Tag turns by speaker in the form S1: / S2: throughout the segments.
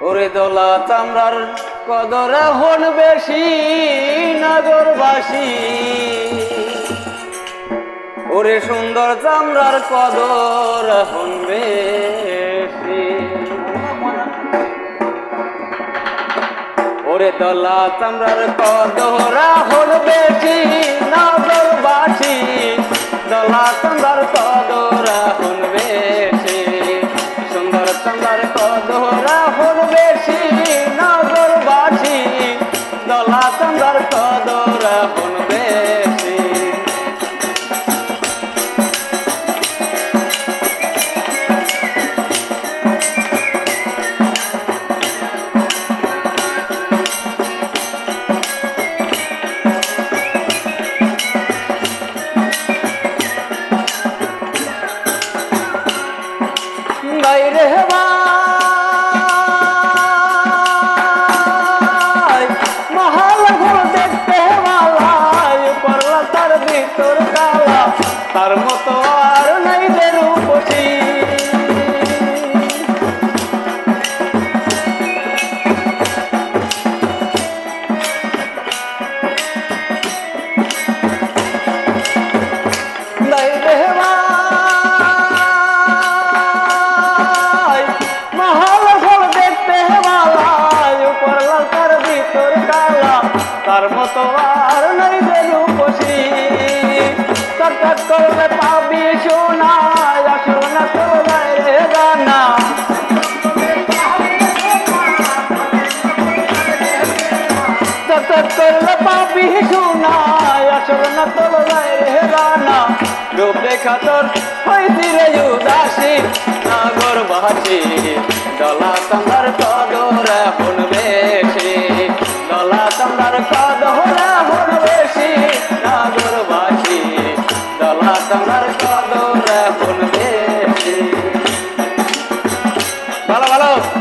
S1: ওরে দোলা চামড়ার কদর হন বেশি, নগরবাসী। ওরে সুন্দর চামড়ার কদর হন বেশি। ওরে দোলা চামড়ার কদর হন তার মতো আর নাই কালা তার মতো করলে পাবি সোনা আসো না তো বাইরে গানা চটচট করলে পাবি সোনা আসো না তো বাইরে গানা রূপ দেখা তোর হইতি রে উদাসী, নাগর বাসী। দলা তোমার কদর হন বেশি। বেশি, নাগর তোমার কদর হন বেশি। ভালো ভালো।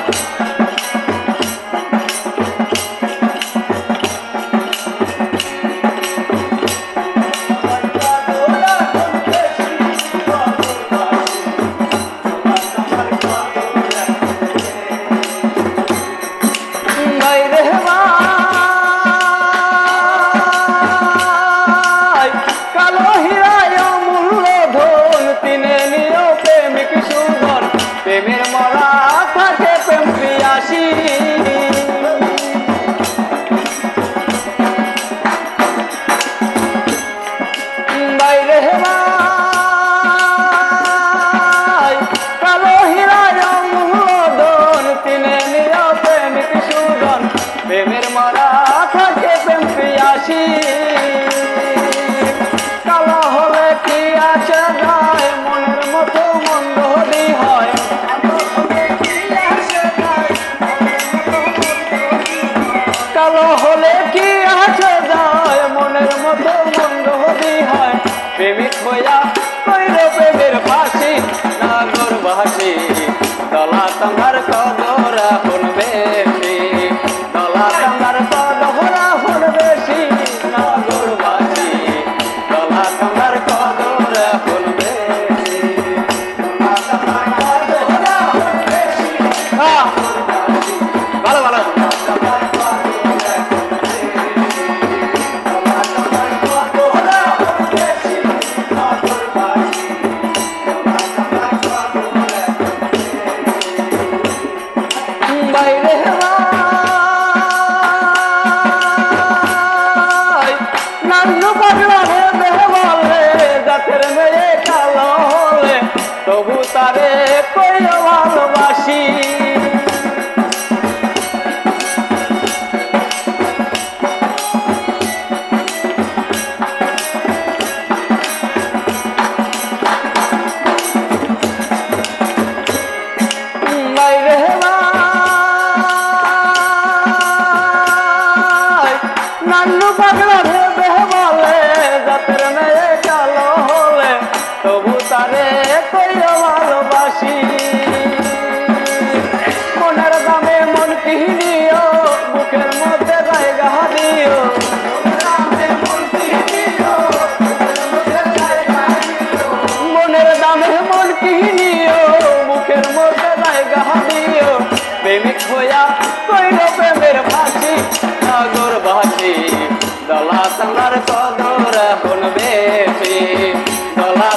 S1: Brasil. কালো হলে কি আছে যায়? মনের মতো মন্দ হবি হয়। প্রেমিক হইয়া কইল প্রেমের ফাঁসি, নাগর বাসি দলা তোমার কদরা হল বেশি। দলা তোমার কদরা হল বেশি, নাগর বাসি দলা তোমার তবু তারে কই ভালোবাসি বাইরে পাগলা ভেবে বলে জাতের মেয়ে কালো হলে তবু তারে কইও ভালোবাসি মনের দামে মন কিনিও বুকের মধ্যে জায়গা দিও মনের দামে মন কিনিও বুকের মধ্যে জায়গা দিও প্রেম প্রেমিক হইয়া কইল কদর এখন বেশি। দলা